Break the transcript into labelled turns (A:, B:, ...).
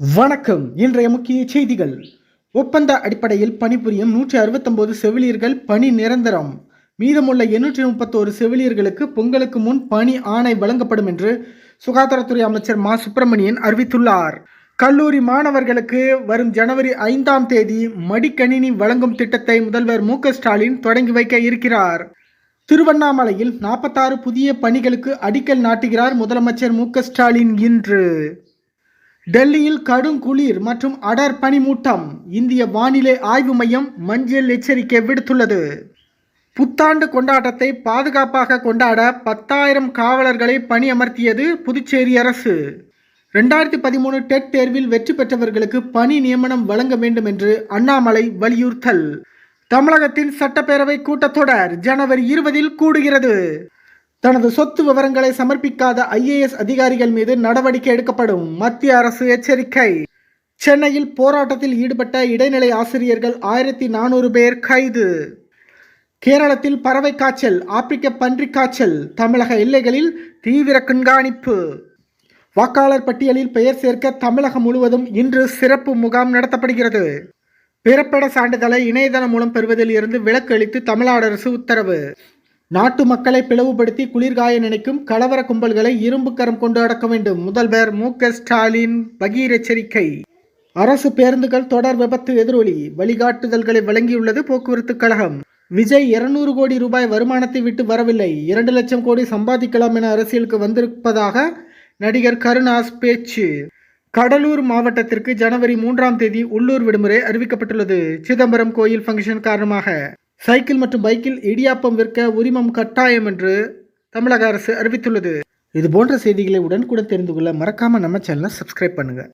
A: வணக்கம். இன்றைய முக்கிய செய்திகள். ஒப்பந்த அடிப்படையில் பணிபுரியும் நூற்றி அறுபத்தொம்போது செவிலியர்கள் பணி நிரந்தரம். மீதமுள்ள எண்ணூற்றி முப்பத்தோரு செவிலியர்களுக்கு பொங்கலுக்கு முன் பணி ஆணை வழங்கப்படும் என்று சுகாதாரத்துறை அமைச்சர் மா. சுப்பிரமணியன் அறிவித்துள்ளார். கல்லூரி மாணவர்களுக்கு வரும் ஜனவரி ஐந்தாம் தேதி மடிக்கணினி வழங்கும் திட்டத்தை முதல்வர் மு. ஸ்டாலின் தொடங்கி வைக்க இருக்கிறார். திருவண்ணாமலையில் நாற்பத்தாறு புதிய பணிகளுக்கு அடிக்கல் நாட்டுகிறார் முதலமைச்சர் மு. ஸ்டாலின் இன்று. டெல்லியில் கடும் குளிர் மற்றும் அடர் பனிமூட்டம். இந்திய வானிலை ஆய்வு மையம் மஞ்சள் எச்சரிக்கை விடுத்துள்ளது. புத்தாண்டு கொண்டாட்டத்தை பாதுகாப்பாக கொண்டாட பத்தாயிரம் காவலர்களை பணியமர்த்தியது புதுச்சேரி அரசு. ரெண்டாயிரத்தி பதிமூணு டெட் தேர்வில் வெற்றி பெற்றவர்களுக்கு பணி நியமனம் வழங்க வேண்டும் என்று அண்ணாமலை வலியுறுத்தல். தமிழகத்தின் சட்டப்பேரவை கூட்டத்தொடர் ஜனவரி இருபதில் கூடுகிறது. தனது சொத்து விவரங்களை சமர்ப்பிக்காத ஐஏஎஸ் அதிகாரிகள் மீது நடவடிக்கை எடுக்கப்படும். மத்திய அரசு எச்சரிக்கை. சென்னையில் போராட்டத்தில் ஈடுபட்ட இடைநிலை ஆசிரியர்கள் ஆயிரத்தி நானூறு பேர் கைது. கேரளத்தில் பறவை காய்ச்சல் ஆப்பிரிக்க பன்றிக் காய்ச்சல் தமிழக எல்லைகளில் தீவிர கண்காணிப்பு. வாக்காளர் பட்டியலில் பெயர் சேர்க்க தமிழகம் முழுவதும் இன்று சிறப்பு முகாம் நடத்தப்படுகிறது. பிறப்பிட சான்றிதழை இணையதளம் மூலம் பெறுவதில் இருந்து விலக்கு அளித்து தமிழ்நாடு அரசு உத்தரவு. நாட்டு மக்களை பிளவுபடுத்தி குளிர்காய நினைக்கும் கலவர கும்பல்களை இரும்பு கரம் கொண்டு அடக்க வேண்டும். முதல்வர் மு க ஸ்டாலின் பகீர் எச்சரிக்கை. அரசு பேருந்துகள் தொடர் விபத்து எதிரொலி. வழிகாட்டுதல்களை வழங்கியுள்ளது போக்குவரத்து கழகம். விஜய் இருநூறு கோடி ரூபாய் வருமானத்தை விட்டு வரவில்லை. இரண்டு லட்சம் கோடி சம்பாதிக்கலாம் என அரசியலுக்கு வந்திருப்பதாக நடிகர் கருணாஸ் பேச்சு. கடலூர் மாவட்டத்திற்கு ஜனவரி மூன்றாம் தேதி உள்ளூர் விடுமுறை அறிவிக்கப்பட்டுள்ளது. சிதம்பரம் கோயில் ஃபங்க்ஷன் காரணமாக. சைக்கிள் மற்றும் பைக்கில் இடியாப்பம் விற்க உரிமம் கட்டாயம் என்று தமிழக அரசு அறிவித்துள்ளது. இது போன்ற செய்திகளை உடனுக்குடன் தெரிந்து கொள்ள மறக்காமல் நம்ம சேனலை சப்ஸ்கிரைப் பண்ணுங்கள்